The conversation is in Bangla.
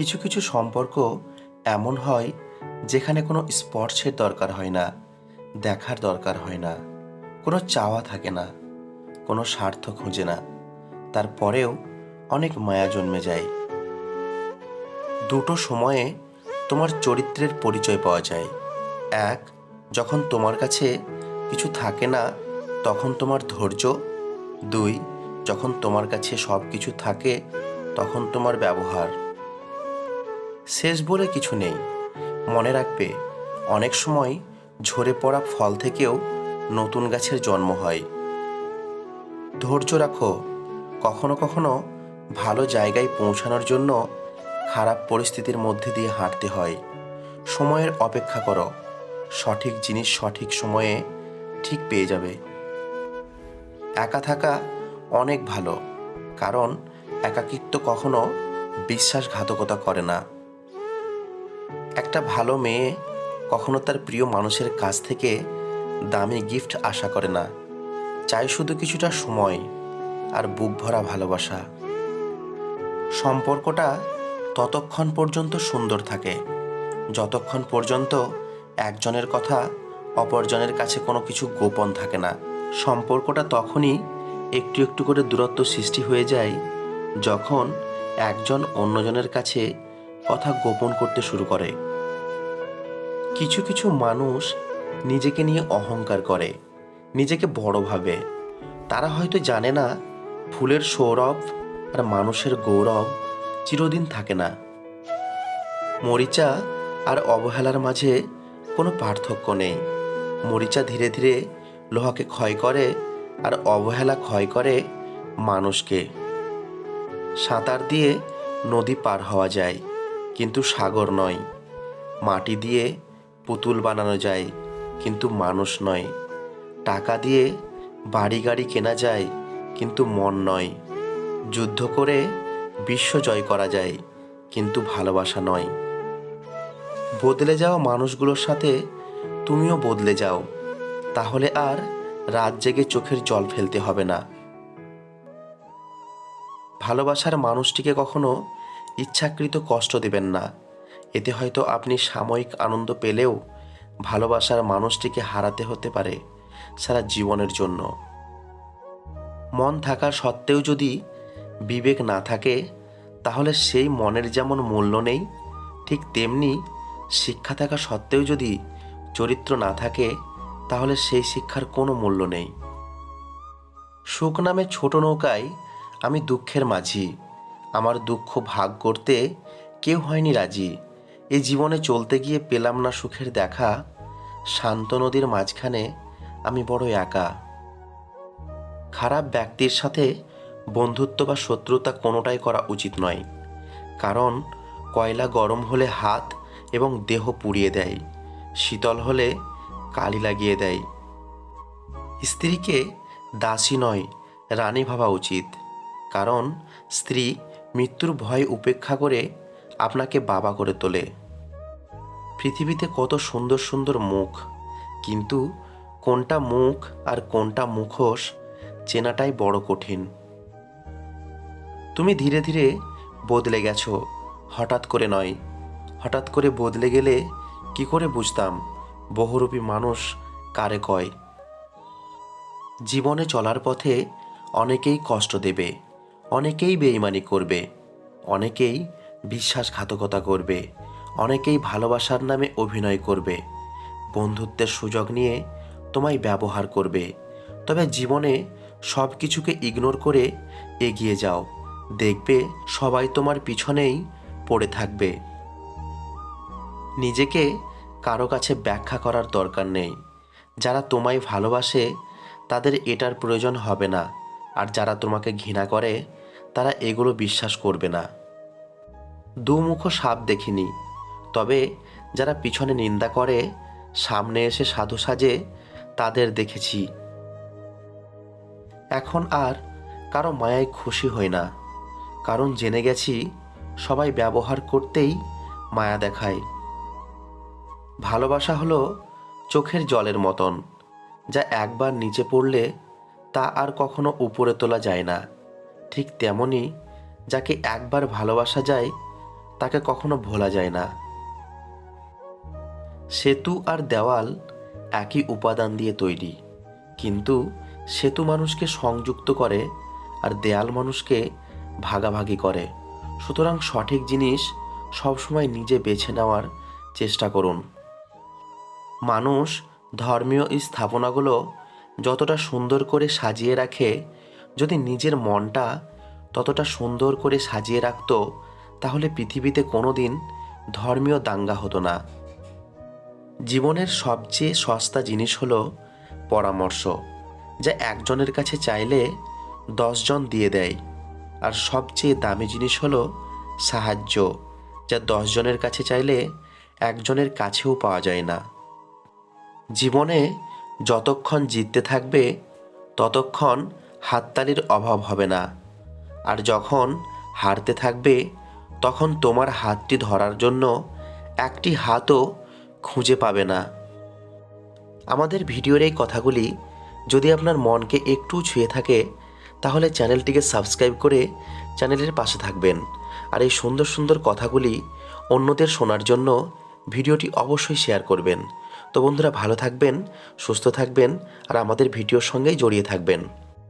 কিছু কিছু সম্পর্ক এমন হয় যেখানে কোনো স্পর্শের দরকার হয় না, দেখার দরকার হয় না, কোনো চাওয়া থাকে না, কোনো স্বার্থ খুঁজে না। তারপরেও অনেক মায়া জন্মে যায়। দুটো সময়ে তোমার চরিত্রের পরিচয় পাওয়া যায়। এক, যখন তোমার কাছে কিছু থাকে না, তখন তোমার ধৈর্য। দুই, যখন তোমার কাছে সব কিছু থাকে, তখন তোমার ব্যবহার। শেষ বলে কিছু নেই। মনে রাখবে, অনেক সময় ঝরে পড়া ফল থেকেও নতুন গাছের জন্ম হয়। ধৈর্য রাখো, কখনো কখনো ভালো জায়গায় পৌঁছানোর জন্য খারাপ পরিস্থিতির মধ্যে দিয়ে হাঁটতে হয়। সময়ের অপেক্ষা করো, সঠিক জিনিস সঠিক সময়ে ঠিক পেয়ে যাবে। একা থাকা অনেক ভালো, কারণ একাকিত্ব কখনো বিশ্বাসঘাতকতা করে না। একটা ভালো মেয়ে কখনো তার প্রিয় মানুষের কাছ থেকে দামি গিফট আশা করে না। চাই শুধু কিছুটা সময় আর বুক ভরা ভালোবাসা। সম্পর্কটা ততক্ষণ পর্যন্ত সুন্দর থাকে। যতক্ষণ পর্যন্ত একজনের কথা অপরজনের কাছে কোনো কিছু গোপন থাকে না। সম্পর্কটা তখনই একটু একটু করে দূরত্ব সৃষ্টি হয়ে যায় যখন একজন অন্যজনের কাছে কথা গোপন করতে শুরু করে। কিছু কিছু মানুষ নিজেকে নিয়ে অহংকার করে, নিজেকে বড় ভাবে। তারা হয়তো জানে না, ফুলের সৌরভ আর মানুষের গৌরব চিরদিন থাকে না। মরিচা আর অবহেলার মাঝে কোনো পার্থক্য নেই। মরিচা ধীরে ধীরে লোহাকে ক্ষয় করে আর অবহেলা ক্ষয় করে মানুষকে। সাঁতার দিয়ে নদী পার হওয়া যায়। কিন্তু সাগর নয়। মাটি দিয়ে পুতুল বানানো যায়, কিন্তু মানুষ নয়। টাকা দিয়ে বাড়ি গাড়ি কেনা যায়, কিন্তু মন নয়। যুদ্ধ করে বিশ্ব জয় করা যায়, কিন্তু ভালোবাসা নয়। বদলে যাওয়া মানুষগুলোর সাথে তুমিও বদলে যাও। তাহলে আর রাত জেগে চোখের জল ফেলতে হবে না। ভালোবাসার মানুষটিকে কখনো ইচ্ছাকৃত কষ্ট দেবেন না। এতে হয়তো আপনি সাময়িক আনন্দ পেলেও ভালোবাসার মানুষটিকে হারাতে হতে পারে সারা জীবনের জন্য। মন থাকা সত্ত্বেও যদি বিবেক না থাকে, তাহলে সেই মনের যেমন মূল্য নেই, ঠিক তেমনি শিক্ষা থাকা সত্ত্বেও যদি চরিত্র না থাকে, তাহলে সেই শিক্ষার কোনো মূল্য নেই। সুখ নামে ছোট নৌকায় আমি দুঃখের মাঝি। আমার দুঃখ ভাগ করতে কেউ হয়নি রাজি। এ জীবনে চলতে গিয়ে পেলাম না সুখের দেখা। শান্ত নদীর মাঝখানে আমি বড় একা। খারাপ ব্যক্তির সাথে বন্ধুত্ব বা শত্রুতা কোনোটাই করা উচিত নয়। কারণ কয়লা গরম হলে হাত এবং দেহ পুড়িয়ে দেয়, শীতল হলে কালি লাগিয়ে দেয়। স্ত্রীকে দাসী নয়, রানী ভাবা উচিত। কারণ স্ত্রী মৃত্যুর ভয় উপেক্ষা করে আপনাকে বাবা করে তোলে। পৃথিবীতে কত সুন্দর সুন্দর মুখ, কিন্তু কোনটা মুখ আর কোনটা মুখোশ চেনাটাই বড় কঠিন। তুমি ধীরে ধীরে বদলে গেছো, হঠাৎ করে নয়। হঠাৎ করে বদলে গেলে কি করে বুঝতাম বহুরূপী মানুষ কারে কয়। জীবনে চলার পথে অনেকেই কষ্ট দেবে। অনেকেই বেইমানি করবে, অনেকেই বিশ্বাসঘাতকতা করবে, অনেকেই ভালোবাসার নামে অভিনয় করবে। বন্ধুত্বের সুযোগ নিয়ে তোমায় ব্যবহার করবে, তবে জীবনে সব কিছুকে ইগনোর করে এগিয়ে যাও। দেখবে সবাই তোমার পিছনেই পড়ে থাকবে। নিজেকে কারও কাছে ব্যাখ্যা করার দরকার নেই। যারা তোমায় ভালোবাসে, তাদের এটার প্রয়োজন হবে না। আর যারা তোমাকে ঘৃণা করে তারা এগুলো বিশ্বাস করবে না। দুমুখো সাপ দেখিনি, তবে যারা পিছনে নিন্দা করে, সামনে এসে সাধু সাজে, তাদের দেখেছি। এখন আর কারও মায়ায় খুশি হই না, কারণ জেনে গেছি সবাই ব্যবহার করতেই মায়া দেখায়। ভালোবাসা হলো চোখের জলের মতন, যা একবার নিচে পড়লে তা আর কখনো উপরে তোলা যায় না। ঠিক তেমনই যাকে একবার ভালোবাসা যায়, তাকে কখনো ভোলা যায় না। সেতু আর দেওয়াল একই উপাদান দিয়ে তৈরি, কিন্তু সেতু মানুষকে সংযুক্ত করে আর দেয়াল মানুষকে ভাগাভাগি করে। সুতরাং সঠিক জিনিস সবসময় নিজে বেছে নেওয়ার চেষ্টা করুন। মানুষ ধর্মীয় স্থাপনাগুলো যতটা সুন্দর করে সাজিয়ে রাখে যদি নিজের মনটা ততটা সুন্দর করে সাজিয়ে রাখতো, তাহলে পৃথিবীতে কোনো দিন ধর্মীয় দাঙ্গা হতো না। জীবনের সবচেয়ে সস্তা জিনিস হলো পরামর্শ, যা একজনের কাছে চাইলে দশজন দিয়ে দেয়। আর সবচেয়ে দামি জিনিস হলো সাহায্য, যা দশজনের কাছে চাইলে একজনের কাছেও পাওয়া যায় না। জীবনে যতক্ষণ জিততে থাকবে, ততক্ষণ হাততালির অভাব হবে না। আর যখন হারতে থাকবে, তখন তোমার হাতটি ধরার জন্য একটি হাতও খুঁজে পাবে না। আমাদের ভিডিওর এই কথাগুলি যদি আপনার মনকে একটু ছুঁয়ে থাকে, তাহলে চ্যানেলটিকে সাবস্ক্রাইব করে চ্যানেলের পাশে থাকবেন। আর এই সুন্দর সুন্দর কথাগুলি অন্যদের শোনার জন্য ভিডিওটি অবশ্যই শেয়ার করবেন। তো বন্ধুরা, ভালো থাকবেন, সুস্থ থাকবেন, আর আমাদের ভিডিওর সঙ্গেই জড়িয়ে থাকবেন।